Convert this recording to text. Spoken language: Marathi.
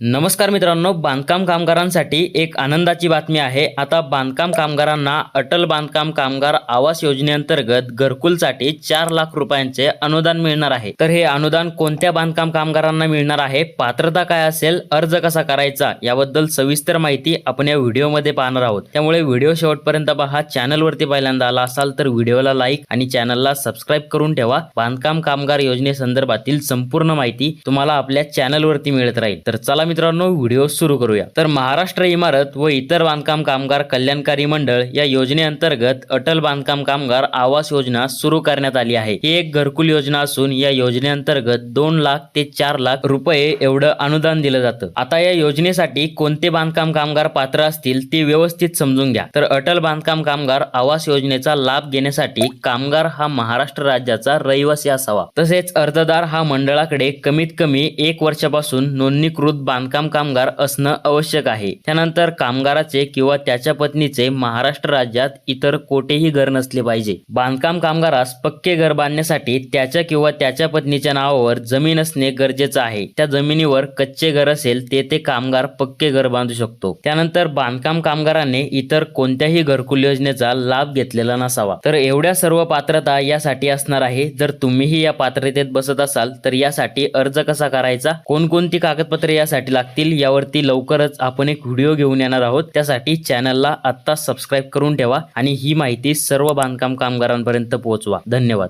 नमस्कार मित्रांनो बांधकाम कामगारांसाठी एक आनंदाची बातमी आहे. आता बांधकाम कामगारांना अटल बांधकाम कामगार आवास योजनेअंतर्गत घरकुलसाठी चार लाख रुपयांचे अनुदान मिळणार आहे. तर हे अनुदान कोणत्या बांधकाम कामगारांना मिळणार आहे? पात्रता काय असेल? अर्ज कसा करायचा? याबद्दल सविस्तर माहिती आपण या व्हिडिओमध्ये पाहणार आहोत. त्यामुळे व्हिडिओ शेवटपर्यंत पहा. चॅनलवरती पहिल्यांदा आला असाल तर व्हिडिओला लाईक आणि चॅनलला सबस्क्राईब करून ठेवा. बांधकाम कामगार योजनेसंदर्भातील संपूर्ण माहिती तुम्हाला आपल्या चॅनलवरती मिळत राहील. तर चला मित्रांनो व्हिडिओ सुरू करूया. तर महाराष्ट्र इमारत व इतर बांधकाम कामगार कल्याणकारी मंडळ या योजनेअंतर्गत अटल बांधकाम कामगार आवास योजना सुरू करण्यात आली आहे. ही एक घरकुल योजना असून या योजनेअंतर्गत दोन लाख ते चार लाख रुपये एवढं अनुदान दिलं जातं. आता या योजनेसाठी कोणते बांधकाम कामगार पात्र असतील ते व्यवस्थित समजून घ्या. तर अटल बांधकाम कामगार आवास योजनेचा लाभ घेण्यासाठी कामगार हा महाराष्ट्र राज्याचा रहिवासी असावा. तसेच अर्जदार हा मंडळाकडे कमीत कमी एक वर्षापासून नोंदणीकृत बांधकाम कामगार असणं आवश्यक आहे. त्यानंतर कामगाराचे किंवा त्याच्या पत्नीचे महाराष्ट्र राज्यात इतर कोठेही घर नसले पाहिजे. बांधकाम कामगारास पक्के घर बांधण्यासाठी त्याच्या किंवा त्याच्या पत्नीच्या नावावर जमीन असणे गरजेचं आहे. त्या जमिनीवर कच्चे घर असेल ते ते कामगार पक्के घर बांधू शकतो. त्यानंतर बांधकाम कामगाराने इतर कोणत्याही घरकुल योजनेचा लाभ घेतलेला नसावा. तर एवढ्या सर्व पात्रता यासाठी असणार आहे. जर तुम्हीही या पात्रतेत बसत असाल तर यासाठी अर्ज कसा करायचा? कोणकोणती कागदपत्रे यासाठी लागतील यावरती लवकरच आपण एक व्हिडिओ घेऊन येणार आहोत. त्यासाठी चॅनलला आत्ता सबस्क्राईब करून ठेवा आणि ही माहिती सर्व बांधकाम कामगारांपर्यंत पोहोचवा. धन्यवाद.